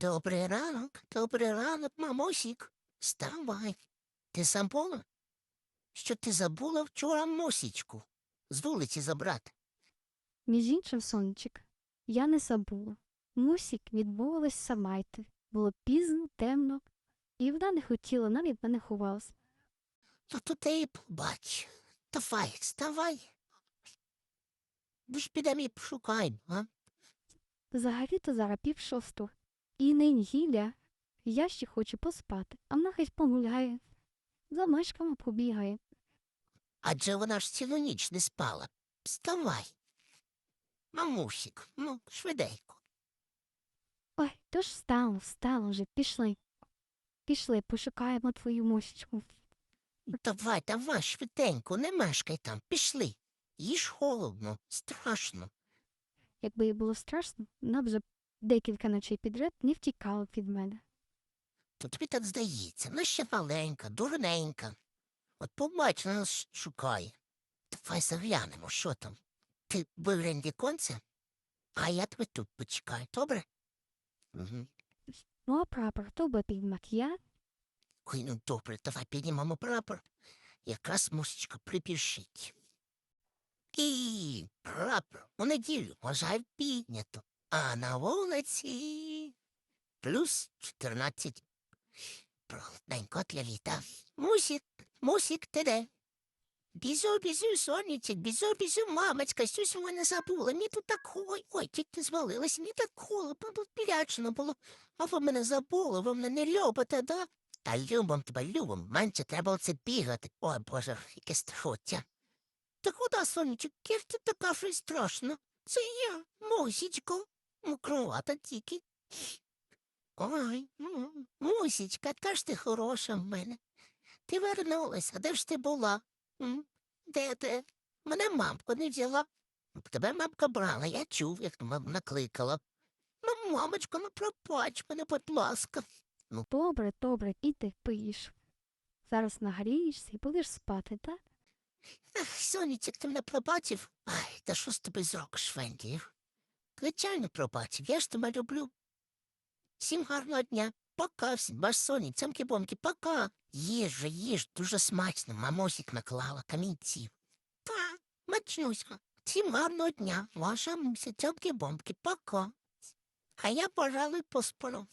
Добрий ранок, добрий ранок, мамосік. Вставай. Ти забула? Що ти забула вчора мосічку з вулиці забрати? Між іншим, сонечек, я не забула. Мусік відмовилась сама йти. Було пізно, темно, і вона не хотіла, навіть мене ховалась. Ну то ти і побач. Давай, вставай. Ми ж підемо і пошукаємо, а? Взагалі-то зараз пів шостого. І нині гілля, я ще хочу поспати, а вона хай погуляє. За мешками побігає. Адже вона ж цілу ніч не спала. Вставай. Мамусік, ну, швиденько. Ой, то ж встало, встало вже, пішли. Пішли, пошукаємо твою мощку. Давай, давай, швиденько, не мешкай там, пішли. Їж холодно, страшно. Якби їй було страшно, вона б вже декілька ночей підряд не втікала від мене. То тобі так здається, вона ще маленька, дурненька. От побач, вона нас шукає. Давай заглянемо, що там. Ти виглянь віконце, а я тебе тут почекаю, добре? Угу. Ну, а прапор то би під макіяж. Ой, ну добре, давай піднімемо прапор. Якраз мусічка припішить. І прапор у неділю, вважаю, піднято. А на вулиці плюс 14. Прохладненько для літа. Мусік, мусік, ти де? Бізу, бізу, сонечек, бізу, бізу, мамочка, щось у мене забула. Мені тут так ой, ой, тільки звалилась, мені так холодно, тут пірячно було. А ви мене забули, ви мене не любите, да? Та любом тебе любом, менше треба оце бігати. Ой, Боже, яке страхоття. Та куди, сонечок, кір ти така щось страшно? Це я, мусічко, мокрувата тільки. Ой, ну, мусічка, та ж ти хороша в мене. Ти вернулася, де ж ти була? М? Де ти? Мене мамка не взяла. Тебе мамка брала, я чув, як накликала. Ну, мамочко, ну пробач мене, будь ласка. Добре, добре, іди поїж. Зараз нагрієшся і будеш спати, так? Ах, сонечек, ти мене пробачив? Ай, та що з тобою зробиш, Венді? Звичайно, пробачив, я ж тебе люблю. Всім гарного дня. Пока, всім ваш соні, цямки бомки пока. Їж же, їж, дуже смачно, мамосік наклала камінців. Та, мачнуська. Всім гарного дня, ваша муся, цямки бомки пока. А я, пожалуй, поспору.